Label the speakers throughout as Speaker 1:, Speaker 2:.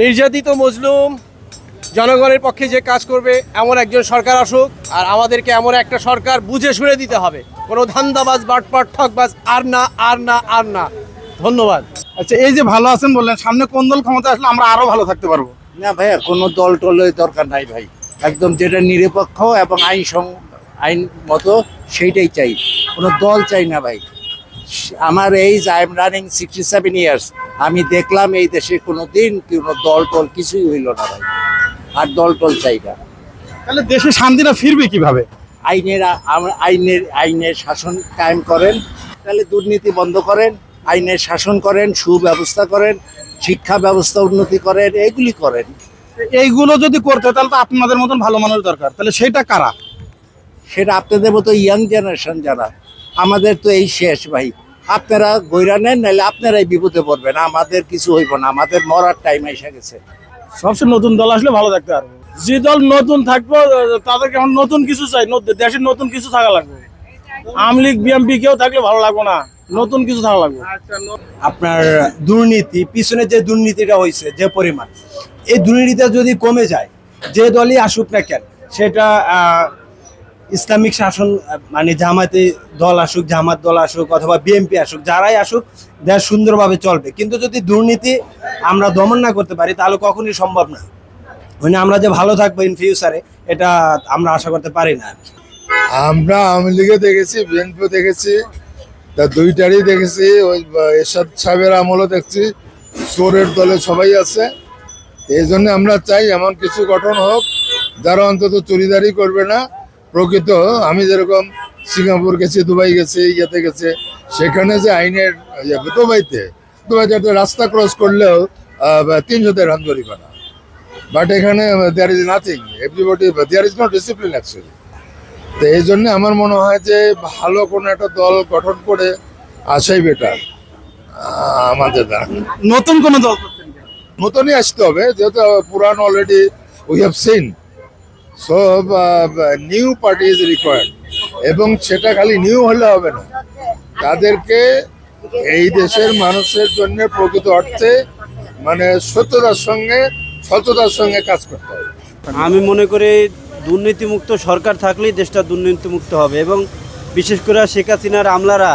Speaker 1: নির্যাতিত মজলুম জনগণের পক্ষে যে কাজ করবে এমন একজন সরকার আসুক আর আমাদেরকে এমন একটা সরকার বুঝে শুনে দিতে হবে। কোনো ধান্দাবাজ বাটপাট ঠকবাজ আর না আর না আর না। ধন্যবাদ।
Speaker 2: আচ্ছা এই যে ভালো আছেন বললেন সামনে কোন দল ক্ষমতা আসলে আমরা আরও ভালো থাকতে পারব?
Speaker 3: না ভাইয়া কোনো দল টলের দরকার নাই ভাই। একদম যেটা নিরপেক্ষ এবং আইন সং আইন মতো সেইটাই চাই। কোনো দল চাই না ভাই। আমার এই I am running sixty seven years আমি দেখলাম এই দেশে কোনো দিন কোনো দল টল কিছুই হইল না ভাই। আর দল টল চাই না।
Speaker 2: তাহলে দেশে শান্তিটা ফিরবে কীভাবে?
Speaker 3: আইনের আইনের আইনের শাসন কায়েম করেন তাহলে দুর্নীতি বন্ধ করেন আইনের শাসন করেন সুব্যবস্থা করেন শিক্ষা ব্যবস্থা উন্নতি করেন এগুলি করেন।
Speaker 2: এইগুলো যদি করতে তাহলে তো আপনাদের মতন ভালো মানুষ দরকার। তাহলে সেটা কারা?
Speaker 3: সেটা আপনাদের মতো ইয়াং জেনারেশন যারা আমাদের তো এই শেষ ভাই। আপনারা গইরা নেন নাহলে আপনারাই বিপদে পড়বেন। আমাদের কিছু হইব না আমাদের মরার টাইম এসে গেছে।
Speaker 2: সবচেয়ে নতুন দল আসলে ভালো থাকতে পারব। যে দল নতুন থাকব তাদেরকে এখন নতুন কিছু চাই দেশের নতুন কিছু থাকা লাগবে। আওয়ামী লীগ বিএমপি কেউ থাকলে ভালো লাগবে না নতুন কিছু থাকা লাগবে।
Speaker 4: আপনার দুর্নীতি পিছনে যে দুর্নীতিটা হয়েছে যে পরিমাণ এই দুর্নীতিটা যদি কমে যায় যে দলই আসুক না কেন সেটা ইসলামিক শাসন মানে জামাতে দল আসুক, জামাত দল আসুক, অথবা বিএনপি আসুক, যারাই আসুক, দেশ সুন্দরভাবে চলবে। কিন্তু যদি দুর্নীতি আমরা দমন না করতে পারি, তাহলে কখনই সম্ভব না। মানে আমরা যে ভালো থাকব ইন ফিউচারে এটা আমরা আশা করতে পারি না।
Speaker 5: আমরা আওয়ামী লীগে দেখেছি বিএনপিও দেখেছি, তা দুইটারই দেখেছি, ওই এরশাদ সাহেবের আমলও দেখছি, চোরের দলে সবাই আছে। এই জন্য আমরা চাই এমন কিছু গঠন হোক, যারা অন্তত চুরিদারি করবে না প্রকৃত আমি যেরকম সিঙ্গাপুর গেছি দুবাই গেছি ইয়েতে গেছে সেখানে যে আইনের ইয়ে, দুবাইতে দুবাইতে একটা রাস্তা ক্রস করলেও তিনশো দেড় জরিমানা। বাট এখানে there is nothing everybody there is not discipline actually তো এই জন্য আমার মনে হয় যে ভালো কোনো একটা দল গঠন করে আসাই বেটার আমাদের না
Speaker 2: নতুন কোনো দল
Speaker 5: নতুনই আসতে হবে যেহেতু পুরান already we have seen so new party is required এবং সেটা খালি নিউ হলে হবে না। তাদেরকে এই দেশের মানুষের জন্য প্রকৃত অর্থে মানে সত্যতার সঙ্গে সততার সঙ্গে কাজ করতে হবে।
Speaker 6: আমি মনে করি দুর্নীতিমুক্ত সরকার থাকলেই দেশটা দুর্নীতিমুক্ত হবে এবং বিশেষ করে শেখ হাসিনার আমলারা,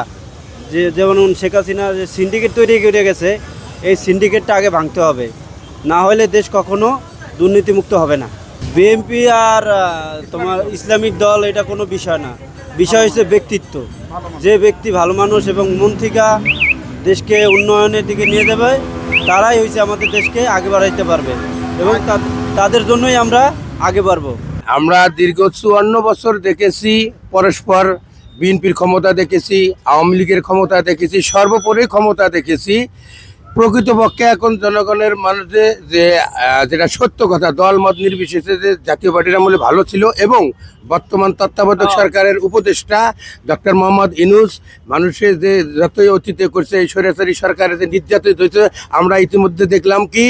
Speaker 6: যে যেমন শেখ হাসিনা যে সিন্ডিকেট তৈরি করে গেছে, এই সিন্ডিকেটটা আগে ভাঙতে হবে। না হলে দেশ কখনো দুর্নীতিমুক্ত হবে না। বিএনপি আর তোমার ইসলামিক দল, এটা কোনো বিষয় না। বিষয় হচ্ছে ব্যক্তিত্ব। যে ব্যক্তি ভালো মানুষ এবং মন থেকে দেশকে উন্নয়নের দিকে নিয়ে যাবে, তারাই হয়েছে আমাদের দেশকে আগে বাড়াইতে পারবে এবং তাদের জন্যই আমরা আগে বাড়বো।
Speaker 1: আমরা দীর্ঘ চুয়ান্ন বছর দেখেছি, পরস্পর বিএনপির ক্ষমতা দেখেছি, আওয়ামী লীগের ক্ষমতা দেখেছি, সর্বোপরি ক্ষমতা দেখেছি। প্রকৃতপক্ষে এখন জনগণের মানুষে যে যেটা সত্য কথা দল মত নির্বিশেষে যে জাতীয় পার্টির আমলে ভালো ছিল এবং বর্তমান তত্ত্বাবধায়ক সরকারের উপদেষ্টা ডক্টর মোহাম্মদ ইনুস, মানুষের যে যতই অতীতে করছে, এই স্বৈরাচারী সরকারের যে নির্যাতিত হয়েছে, আমরা ইতিমধ্যে দেখলাম কি,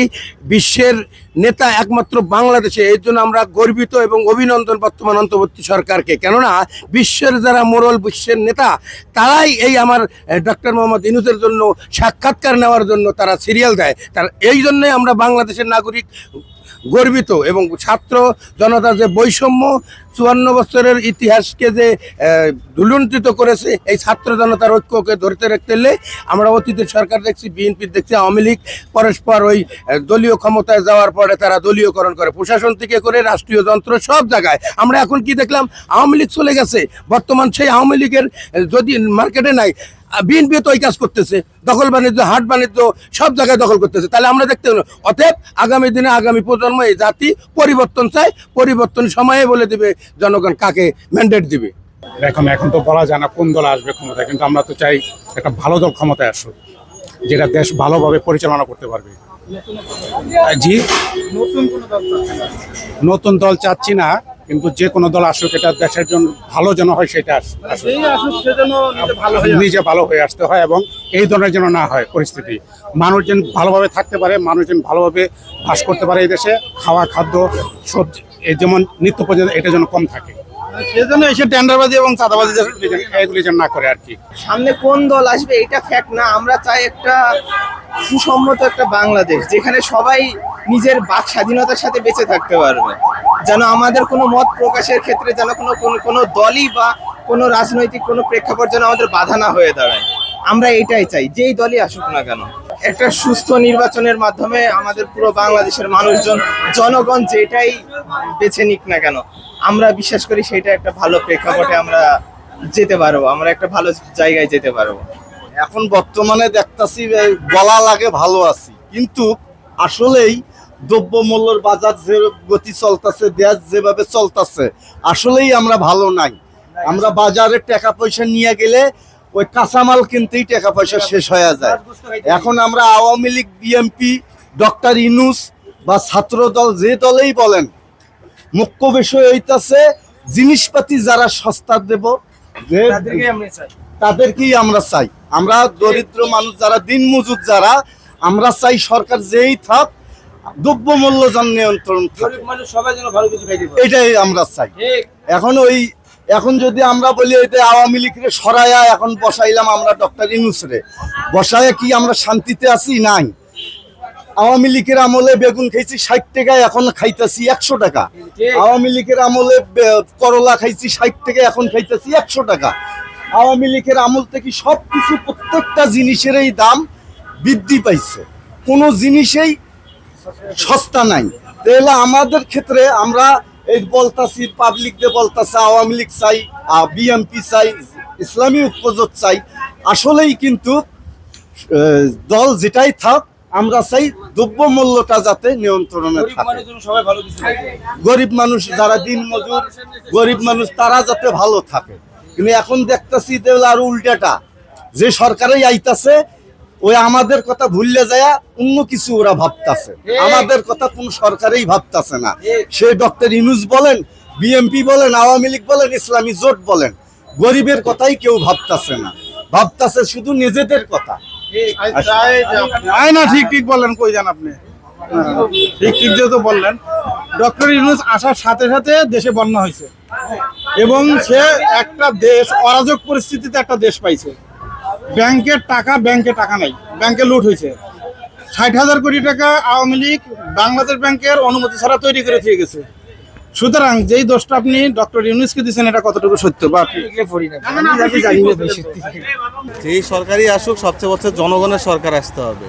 Speaker 1: বিশ্বের নেতা একমাত্র বাংলাদেশে, এই জন্য আমরা গর্বিত এবং অভিনন্দন বর্তমান অন্তর্বর্তী সরকারকে। কেননা, বিশ্বের যারা মোরল, বিশ্বের নেতা, তারাই এই আমার ডক্টর মোহাম্মদ ইনুসের জন্য সাক্ষাৎকার নেওয়ার জন্য তারা সিরিয়াল দেয়। তার, এই জন্যই আমরা বাংলাদেশের নাগরিক গর্বিত এবং ছাত্র জনতা যে বৈষম্য চুয়ান্ন বছরের ইতিহাসকে যে আহ, করেছে এই ছাত্র জনতার ঐক্যকে ধরতে রাখতে হলে আমরা অতীতের সরকার দেখছি বিএনপি দেখছি আওয়ামী লীগ পরস্পর ওই দলীয় ক্ষমতায় যাওয়ার পরে তারা দলীয়করণ করে। প্রশাসন থেকে করে রাষ্ট্রীয় যন্ত্র সব জায়গায়। আমরা এখন কি দেখলাম? আওয়ামী লীগ চলে গেছে। বর্তমান সেই আওয়ামী লীগের যদি মার্কেটে নাই বিএনপি তো ওই কাজ করতেছে। দখল বাণিজ্য হাট বাণিজ্য সব জায়গায় দখল করতেছে। তাহলে আমরা দেখতে অতএব আগামী দিনে আগামী প্রজন্ম এই জাতি পরিবর্তন চায় পরিবর্তন সময়ে বলে দিবে। জনগণ কাকে ম্যান্ডেট দিবে?
Speaker 7: এখন এখন তো বলা যায় না কোন দল আসবে ক্ষমতায় কিন্তু আমরা তো চাই একটা ভালো দল ক্ষমতায় আসুক যেটা দেশ ভালোভাবে পরিচালনা করতে পারবে। জি? নতুন দল চাচ্ছি না কিন্তু যে কোনো দল আসুক এটা দেশের জন্য ভালো যেন হয় সেটা
Speaker 2: নিজে ভালো হয়ে
Speaker 7: নিজে ভালো হয়ে আসতে হয় এবং এই ধরনের যেন না হয় পরিস্থিতি। মানুষ যেন ভালোভাবে থাকতে পারে মানুষ যেন ভালোভাবে বাস করতে পারে এই দেশে খাওয়া খাদ্য সবজি যেমন নিত্য পর্যন্ত এটা যেন কম থাকে।
Speaker 2: সেজন্য এসে টেন্ডারবাজি এবং চাঁদাবাজি
Speaker 7: এগুলি যেন- না করে আর কি।
Speaker 8: সামনে কোন দল আসবে এটা ফ্যাক্ট না। আমরা চাই একটা সুসম্মত একটা বাংলাদেশ যেখানে সবাই নিজের বাক স্বাধীনতার সাথে বেঁচে থাকতে পারবে। যেন আমাদের কোনো মত প্রকাশের ক্ষেত্রে যেন কোনো কোনো- কোনো দলই বা কোনো রাজনৈতিক কোনো প্রেক্ষাপট যেন আমাদের বাধা না হয়ে দাঁড়ায়। আমরা এটাই চাই যেই দলই আসুক না কেন। একটা সুস্থ নির্বাচনের মাধ্যমে আমাদের পুরো বাংলাদেশের মানুষজন, জনগণ যেটাই বেছে নিক না কেন, আমরা বিশ্বাস করি সেটা একটা ভালো প্রেক্ষাপটে আমরা যেতে পারব, আমরা একটা ভালো জায়গায় যেতে পারব।
Speaker 9: এখন বর্তমানে দেখতাছি বলা লাগে ভালো আছি, কিন্তু আসলেই দ্রব্যমূল্যর বাজার যে গতি চলতেছে, দেশ যেভাবে চলতেছে, আসলেই আমরা ভালো নাই। আমরা বাজারে টাকা পয়সা নিয়ে গেলে ওই কাঁচামাল কিনতেই টাকা পয়সা শেষ হয়ে যায়। এখন আমরা আওয়ামী লীগ বিএমপি ডক্টর ইনুস বা ছাত্র দল যে দলেই বলেন মুখ্য বিষয় হইতাছে জিনিসপাতি যারা সস্তা দেব তাদেরকেই আমরা চাই। আমরা দরিদ্র মানুষ যারা দিন মজুর যারা আমরা চাই সরকার যেই থাক দ্রব্যমূল্য যেন নিয়ন্ত্রণ এটাই আমরা চাই। এখন ওই এখন যদি আমরা বলি যে আওয়ামী লীগের সরাইয়া এখন বসাইলাম আমরা ডক্টর ইনুসরে বসায় কি আমরা শান্তিতে আছি? নাই। আওয়ামী লীগের আমলে বেগুন খাইছি ষাট টাকা, এখন খাইতেছি একশো টাকা। আওয়ামী লীগের আমলে করলা খাইছি ষাট টাকা, এখন খাইতেছি একশো টাকা। আওয়ামী লীগের আমল থেকে সব কিছু প্রত্যেকটা জিনিসেরই দাম বৃদ্ধি পাইছে। কোনো জিনিসেই সস্তা নাই। তাহলে আমাদের ক্ষেত্রে আমরা এই বলতাছি পাবলিক দিয়ে বলতাছে আওয়ামী লীগ চাই বিএমপি চাই ইসলামী ঐক্যজোট চাই আসলেই কিন্তু দল যেটাই থাক আমরা চাই দ্রব্য মূল্যটা যাতে নিয়ন্ত্রণে থাকে। গরিব মানুষ যারা দিন মজুর গরিব মানুষ তারা যাতে ভালো থাকে। কিন্তু এখন দেখতেছি দেখলে আর উল্টাটা যে সরকারই আইতাছে ওই আমাদের কথা ভুললে যায় অন্য কিছু ওরা ভাবতাছে। আমাদের কথা কোন সরকারেই ভাবতাছে না। সে ডক্টর ইনুস বলেন বিএমপি বলেন আওয়ামী লীগ বলেন ইসলামী জোট বলেন গরিবের কথাই কেউ ভাবতাছে না। ভাবতাছে শুধু নিজেদের কথা।
Speaker 2: আয় না ঠিক ঠিক বললেন কই যান আপনি? হ্যাঁ, ঠিক ঠিক যেহেতু বললেন ডক্টর ইউনুস আসার সাথে সাথে দেশে বন্যা হয়েছে। এবং সে একটা দেশ অরাজক পরিস্থিতিতে একটা দেশ পাইছে। ব্যাংকের টাকা ব্যাংকে টাকা নাই। ব্যাংকে লুট হয়েছে। ষাট হাজার কোটি টাকা আওয়ামী লীগ বাংলাদেশ ব্যাংকের অনুমতি ছাড়া তৈরি করে দিয়ে গেছে। সুতরাং যেই দোষটা আপনি ডক্টর ইউনুসকে দিচ্ছেন এটা কতটুকু সত্য বা
Speaker 10: যেই সরকারই আসুক সবচেয়ে বছর জনগণের সরকার আসতে হবে।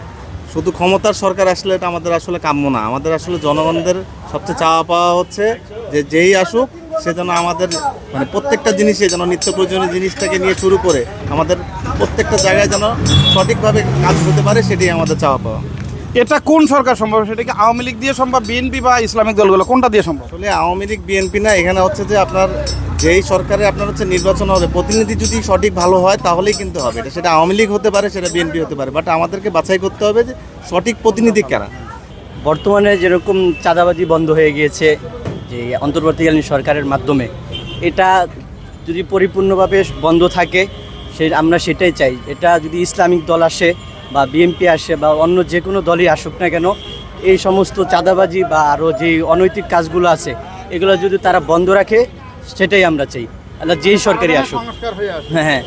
Speaker 10: শুধু ক্ষমতার সরকার আসলে এটা আমাদের আসলে কাম্য না। আমাদের আসলে জনগণদের সবচেয়ে চাওয়া পাওয়া হচ্ছে যে যেই আসুক সে যেন আমাদের মানে প্রত্যেকটা জিনিসে যেন নিত্য প্রয়োজনীয় জিনিস থেকে নিয়ে শুরু করে আমাদের প্রত্যেকটা জায়গায় যেন সঠিকভাবে কাজ হতে পারে সেটাই আমাদের চাওয়া পাওয়া।
Speaker 2: এটা কোন সরকার সম্ভব? সেটা কি আওয়ামী লীগ দিয়ে সম্ভব বিএনপি বা ইসলামিক দলগুলো? কোনটা দিয়ে সম্ভব?
Speaker 10: আসলে আওয়ামী লীগ বিএনপি না এখানে হচ্ছে যে আপনার যেই সরকারে আপনার হচ্ছে নির্বাচন হবে প্রতিনিধি যদি সঠিক ভালো হয় তাহলেই কিন্তু হবে। এটা সেটা আওয়ামী লীগ হতে পারে সেটা বিএনপি হতে পারে। বাট আমাদেরকে বাছাই করতে হবে যে সঠিক প্রতিনিধি কারা।
Speaker 6: বর্তমানে যেরকম চাঁদাবাজি বন্ধ হয়ে গিয়েছে যে অন্তর্বর্তীকালীন সরকারের মাধ্যমে। এটা যদি পরিপূর্ণভাবে বন্ধ থাকে সে আমরা সেটাই চাই। এটা যদি ইসলামিক দল আসে বা বিএনপি আসে বা অন্য যে কোনো দলই আসুক না কেন এই সমস্ত চাঁদাবাজি বা আরও যে অনৈতিক কাজগুলো আছে এগুলো যদি তারা বন্ধ রাখে সেটাই আমরা চাই। আল্লাহ যেই সরকারই আসুক। হ্যাঁ হ্যাঁ।